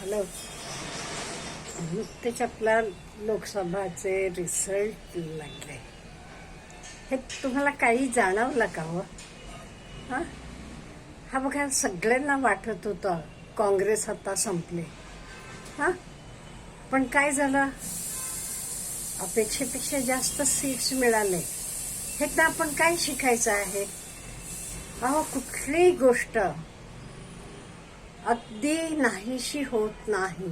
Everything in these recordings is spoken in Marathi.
हॅलो. नुकतेच आपला लोकसभाचे रिझल्ट लागले. हे तुम्हाला काही जाणवलं का हो? हा? हा बघा सगळ्यांना वाटत होतं काँग्रेस आता संपले. हां? पण काय झालं? अपेक्षेपेक्षा जास्त सीट्स मिळाले. हे तर आपण काय शिकायचं आहे? अहो कुठलीही गोष्ट अगदी नाहीशी होत नाही.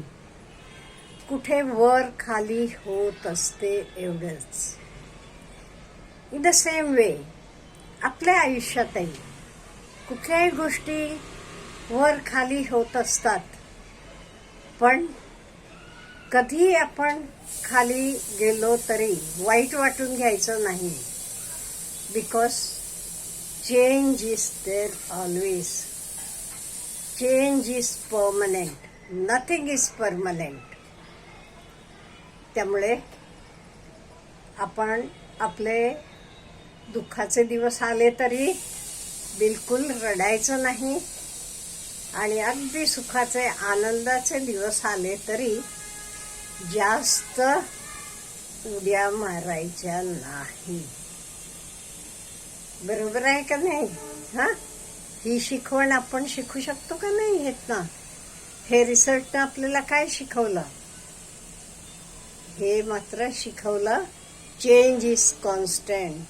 कुठे वर खाली होत असते एवढंच. इन द सेम वे आपल्या आयुष्यातही कुठल्याही गोष्टी वर खाली होत असतात पण कधी आपण खाली गेलो तरी वाईट वाटून घ्यायचं नाही. Because change is there always change is permanent nothing is permanent त्यामुळे आपण आपले दुःखाचे दिवस आले तरी बिलकुल रडायचं नाही आणि अगदी सुखाचे आनंदाचे दिवस आले तरी जास्त उड्या मारायच्या नाही. बरोबर आहे का नाही? हा? ही शिकवण आपण शिकू शकतो का नाही येत ना? हे रिसर्चनं आपल्याला काय शिकवलं? हे मात्र शिकवलं चेंज इज कॉन्स्टंट.